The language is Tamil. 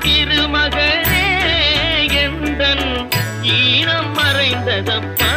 திருமகனே எந்தன் ஈனம் மறைந்ததப்பா